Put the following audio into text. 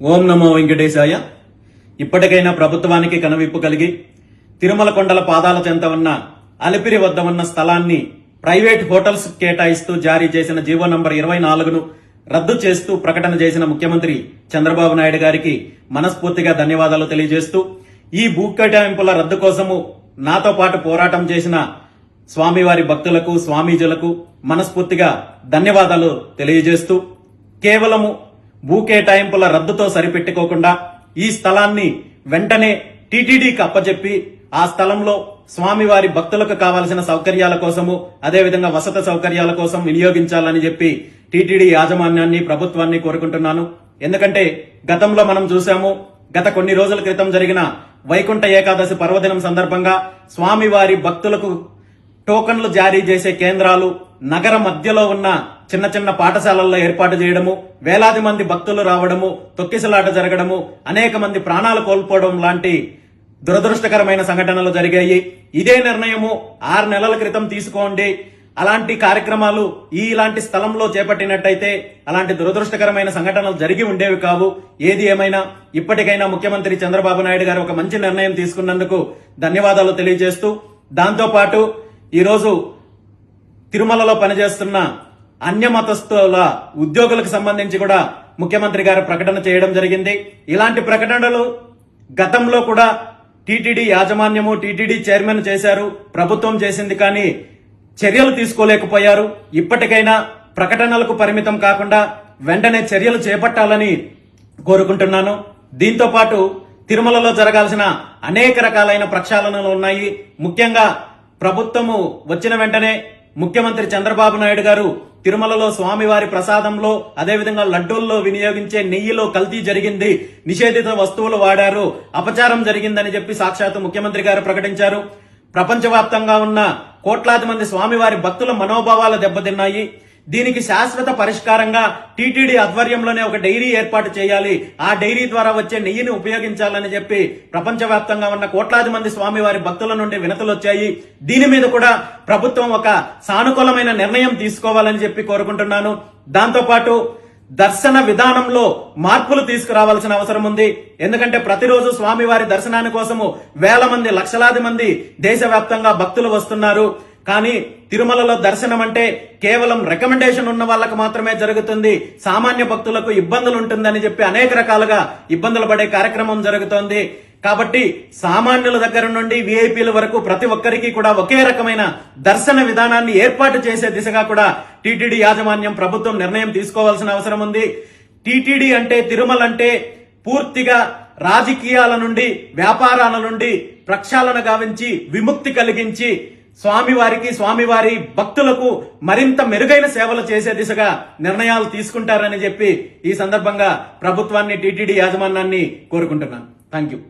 ఓం నమో వెంకటేశాయ. ఇప్పటికైనా ప్రభుత్వానికి కనువిప్పు కలిగి తిరుమల కొండల పాదాల చెంత ఉన్న అలిపిరి వద్ద ఉన్న స్థలాన్ని ప్రైవేట్ హోటల్స్ కేటాయిస్తూ జారీ చేసిన జీవో నంబర్ ఇరవై నాలుగును రద్దు చేస్తూ ప్రకటన చేసిన ముఖ్యమంత్రి చంద్రబాబు నాయుడు గారికి మనస్ఫూర్తిగా ధన్యవాదాలు తెలియజేస్తూ ఈ భూ కేటాయింపుల రద్దు కోసము నాతో పాటు పోరాటం చేసిన స్వామివారి భక్తులకు స్వామీజులకు మనస్ఫూర్తిగా ధన్యవాదాలు తెలియజేస్తూ కేవలము భూ కేటాయింపుల రద్దుతో సరిపెట్టుకోకుండా ఈ స్థలాన్ని వెంటనే టీటీడీకి అప్పచెప్పి ఆ స్థలంలో స్వామివారి భక్తులకు కావలసిన సౌకర్యాల కోసము అదేవిధంగా వసతి సౌకర్యాల కోసం వినియోగించాలని చెప్పి టీటీడీ యాజమాన్యాన్ని ప్రభుత్వాన్ని కోరుకుంటున్నాను. ఎందుకంటే గతంలో మనం చూసాము గత కొన్ని రోజుల క్రితం జరిగిన వైకుంఠ ఏకాదశి పర్వదినం సందర్భంగా స్వామివారి భక్తులకు టోకన్లు జారీ చేసే కేంద్రాలు నగర మధ్యలో ఉన్న చిన్న చిన్న పాఠశాలల్లో ఏర్పాటు చేయడము వేలాది మంది భక్తులు రావడము తొక్కిసలాట జరగడము అనేక మంది ప్రాణాలు కోల్పోవడం లాంటి దురదృష్టకరమైన సంఘటనలు జరిగాయి. ఇదే నిర్ణయము ఆరు నెలల క్రితం తీసుకోండి. అలాంటి కార్యక్రమాలు ఈ ఇలాంటి స్థలంలో చేపట్టినట్టయితే అలాంటి దురదృష్టకరమైన సంఘటనలు జరిగి ఉండేవి కావు. ఏది ఏమైనా ఇప్పటికైనా ముఖ్యమంత్రి చంద్రబాబు నాయుడు గారు ఒక మంచి నిర్ణయం తీసుకున్నందుకు ధన్యవాదాలు తెలియజేస్తూ దాంతోపాటు ఈరోజు తిరుమలలో పనిచేస్తున్న అన్యమతస్థుల ఉద్యోగులకు సంబంధించి కూడా ముఖ్యమంత్రి గారు ప్రకటన చేయడం జరిగింది. ఇలాంటి ప్రకటనలు గతంలో కూడా టీటీడీ యాజమాన్యము టీటీడీ చైర్మన్ చేశారు ప్రభుత్వం చేసింది కానీ చర్యలు తీసుకోలేకపోయారు. ఇప్పటికైనా ప్రకటనలకు పరిమితం కాకుండా వెంటనే చర్యలు చేపట్టాలని కోరుకుంటున్నాను. దీంతో పాటు తిరుమలలో జరగాల్సిన అనేక రకాలైన ప్రక్షాళనలు ఉన్నాయి. ముఖ్యంగా ప్రభుత్వము వచ్చిన వెంటనే ముఖ్యమంత్రి చంద్రబాబు నాయుడు గారు తిరుమలలో స్వామివారి ప్రసాదంలో అదేవిధంగా లడ్డూల్లో వినియోగించే నెయ్యిలో కల్తీ జరిగింది నిషేధిత వస్తువులు వాడారు అపచారం జరిగిందని చెప్పి సాక్షాత్తు ముఖ్యమంత్రి గారు ప్రకటించారు. ప్రపంచవ్యాప్తంగా ఉన్న కోట్లాది మంది స్వామివారి భక్తుల మనోభావాలు దెబ్బతిన్నాయి. దీనికి శాశ్వత పరిష్కారంగా టీటీడీ ఆధ్వర్యంలోనే ఒక డైరీ ఏర్పాటు చేయాలి. ఆ డైరీ ద్వారా వచ్చే నెయ్యిని ఉపయోగించాలని చెప్పి ప్రపంచవ్యాప్తంగా ఉన్న కోట్లాది మంది స్వామివారి భక్తుల నుండి వినతులు వచ్చాయి. దీని మీద కూడా ప్రభుత్వం ఒక సానుకూలమైన నిర్ణయం తీసుకోవాలని చెప్పి కోరుకుంటున్నాను. దాంతోపాటు దర్శన విధానంలో మార్పులు తీసుకురావాల్సిన అవసరం ఉంది. ఎందుకంటే ప్రతిరోజు స్వామివారి దర్శనాని కోసము వేల మంది లక్షలాది మంది దేశవ్యాప్తంగా భక్తులు వస్తున్నారు. కానీ తిరుమలలో దర్శనం అంటే కేవలం రికమెండేషన్ ఉన్న వాళ్ళకు మాత్రమే జరుగుతుంది. సామాన్య భక్తులకు ఇబ్బందులు ఉంటుందని చెప్పి అనేక రకాలుగా ఇబ్బందులు పడే కార్యక్రమం జరుగుతోంది. కాబట్టి సామాన్యుల దగ్గర నుండి విఐపీల వరకు ప్రతి ఒక్కరికి కూడా ఒకే రకమైన దర్శన విధానాన్ని ఏర్పాటు చేసే దిశగా కూడా టీటీడీ యాజమాన్యం ప్రభుత్వం నిర్ణయం తీసుకోవాల్సిన అవసరం ఉంది. టీటీడీ అంటే తిరుమల అంటే పూర్తిగా రాజకీయాల నుండి వ్యాపారాల నుండి ప్రక్షాళన గావించి విముక్తి కలిగించి స్వామివారికి స్వామివారి భక్తులకు మరింత మెరుగైన సేవలు చేసే దిశగా నిర్ణయాలు తీసుకుంటారని చెప్పి ఈ సందర్భంగా ప్రభుత్వాన్ని టీటీడీ యాజమాన్యాన్ని కోరుకుంటున్నాను. Thank you